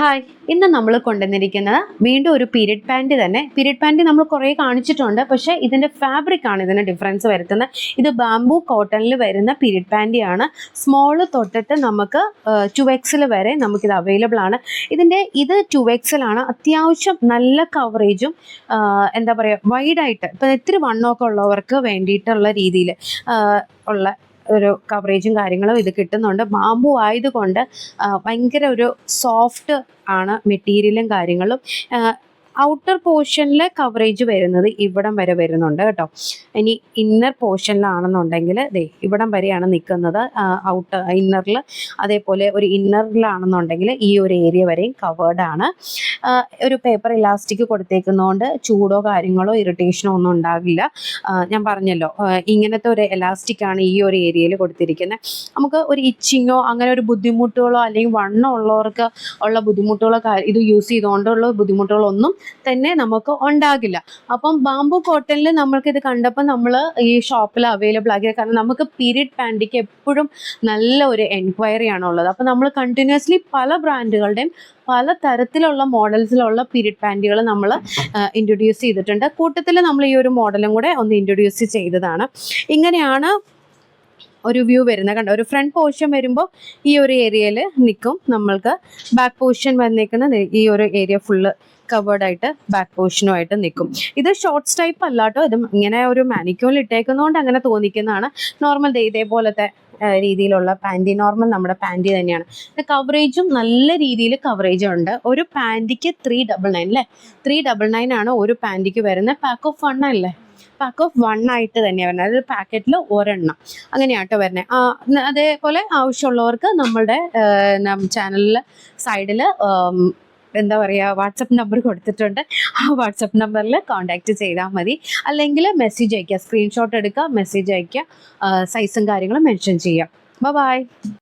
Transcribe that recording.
Hi ഇന്ന് നമ്മൾ കൊണ്ടുവന്നിരിക്കുന്നത് വീണ്ടും ഒരു പീരിയഡ് പാന്റ് തന്നെ. പീരിയഡ് പാന്റ് നമ്മൾ കുറേ കാണിച്ചിട്ടുണ്ട്. പക്ഷേ ഇതിന്റെ ഫാബ്രിക് ആണ് ഇതിന് ഡിഫറൻസ് വരുത്തുന്നത്. ഇത് ബാംബു കോട്ടണിൽ വരുന്ന പീരിയഡ് പാന്റിയാണ് സ്മോൾ തൊട്ടിട്ട് നമുക്ക് ടു എക്സിൽ വരെ നമുക്കിത് അവൈലബിൾ ആണ്. ഇതിന്റെ ഇത് ടു എക്സിലാണ് അത്യാവശ്യം നല്ല കവറേജും എന്താ പറയുക വൈഡായിട്ട് ഇപ്പം ഇത്തിരി വണ്ണമൊക്കെ ഉള്ളവർക്ക് വേണ്ടിയിട്ടുള്ള രീതിയിൽ ഉള്ള ഒരു കവറേജും കാര്യങ്ങളും ഇത് കിട്ടുന്നുണ്ട്. ബാമ്പു ആയതുകൊണ്ട് ഭയങ്കര ഒരു സോഫ്റ്റ് ആണ് മെറ്റീരിയലും കാര്യങ്ങളും. ഔട്ടർ പോർഷനിലെ കവറേജ് വരുന്നത് ഇവിടം വരെ വരുന്നുണ്ട് കേട്ടോ. ഇനി ഇന്നർ പോർഷനിലാണെന്നുണ്ടെങ്കിൽ ദേ ഇവിടം വരെയാണ് നിൽക്കുന്നത് ഔട്ടർ ഇന്നറിൽ അതേപോലെ ഒരു ഇന്നറിലാണെന്നുണ്ടെങ്കിൽ ഈ ഒരു ഏരിയ വരെയും കവേർഡ് ആണ്. ഒരു പേപ്പർ ഇലാസ്റ്റിക് കൊടുത്തേക്കുന്നതുകൊണ്ട് ചൂടോ കാര്യങ്ങളോ ഇറിറ്റേഷനോ ഒന്നും ഉണ്ടാകില്ല. ഞാൻ പറഞ്ഞല്ലോ ഇങ്ങനത്തെ ഒരു എലാസ്റ്റിക് ആണ് ഈ ഒരു ഏരിയയിൽ കൊടുത്തിരിക്കുന്നത് നമുക്ക് ഒരു ഇച്ചിങ്ങോ അങ്ങനെ ഒരു ബുദ്ധിമുട്ടുകളോ അല്ലെങ്കിൽ വണ്ണം ഉള്ളവർക്ക് ഉള്ള ബുദ്ധിമുട്ടുകളോ ഇത് യൂസ് ചെയ്തുകൊണ്ടുള്ള ബുദ്ധിമുട്ടുകളോ ഒന്നും തന്നെ നമുക്ക് ഉണ്ടാകില്ല. അപ്പം ബാംബു കോട്ടണിൽ നമ്മൾക്ക് ഇത് കണ്ടപ്പോൾ നമ്മൾ ഈ ഷോപ്പിൽ അവൈലബിൾ ആക്കിയത് കാരണം നമുക്ക് പീരിയഡ് പാന്റിക്ക് എപ്പോഴും നല്ല ഒരു എൻക്വയറി ആണുള്ളത് അപ്പോൾ നമ്മൾ കണ്ടിന്യൂസ്ലി പല ബ്രാൻഡുകളുടെയും പല തരത്തിലുള്ള മോഡൽസിലുള്ള പീരിയഡ് പാന്റുകൾ നമ്മൾ ഇൻട്രൊഡ്യൂസ് ചെയ്തിട്ടുണ്ട്. കൂട്ടത്തിൽ നമ്മൾ ഈ ഒരു മോഡലും കൂടെ ഒന്ന് ഇൻട്രൊഡ്യൂസ് ചെയ്തതാണ്. ഇങ്ങനെയാണ് ഒരു വ്യൂ വരുന്ന കണ്ടോ? ഒരു ഫ്രണ്ട് പോർഷൻ വരുമ്പോൾ ഈ ഒരു ഏരിയയിൽ നിൽക്കും നമ്മൾക്ക് ബാക്ക് പോർഷൻ വന്നേക്കുന്ന ഈ ഒരു ഏരിയ ഫുള്ള് കവേർഡ് ആയിട്ട് ബാക്ക് പോർഷനുമായിട്ട് നിൽക്കും ഇത് ഷോർട്ട്സ് ടൈപ്പ് അല്ലാട്ടോ. ഇത് ഇങ്ങനെ ഒരു മാനിക്യൂളിൽ ഇട്ടേക്കുന്നതുകൊണ്ട് അങ്ങനെ തോന്നിക്കുന്നതാണ്. നോർമൽ ഇതേപോലത്തെ രീതിയിലുള്ള പാന്റി നോർമൽ നമ്മുടെ പാന്റി തന്നെയാണ്. കവറേജും നല്ല രീതിയിൽ കവറേജ് ഉണ്ട്. ഒരു പാന്റിക്ക് ത്രീ ഡബിൾ നയൻ അല്ലേ ത്രീ ഡബിൾ നയൻ ആണ് ഒരു പാന്റിക്ക് വരുന്നത്. പാക്ക് ഓഫ് വൺ അല്ലേ? പാക്ക് ഓഫ് വൺ ആയിട്ട് തന്നെയാണ് വരുന്നത്. അതായത് പാക്കറ്റിൽ ഒരെണ്ണം. അങ്ങനെയാട്ടോ വരുന്നത് അതേപോലെ ആവശ്യമുള്ളവർക്ക് നമ്മളുടെ ചാനലിൽ സൈഡിൽ എന്താ പറയുക വാട്സപ്പ് നമ്പർ കൊടുത്തിട്ടുണ്ട്. ആ വാട്സപ്പ് നമ്പറിൽ കോൺടാക്റ്റ് ചെയ്താൽ മതി. അല്ലെങ്കിൽ മെസ്സേജ് അയയ്ക്കുക സ്ക്രീൻഷോട്ട് എടുക്കുക മെസ്സേജ് അയയ്ക്കുക സൈസും കാര്യങ്ങളും മെൻഷൻ ചെയ്യുക ബൈ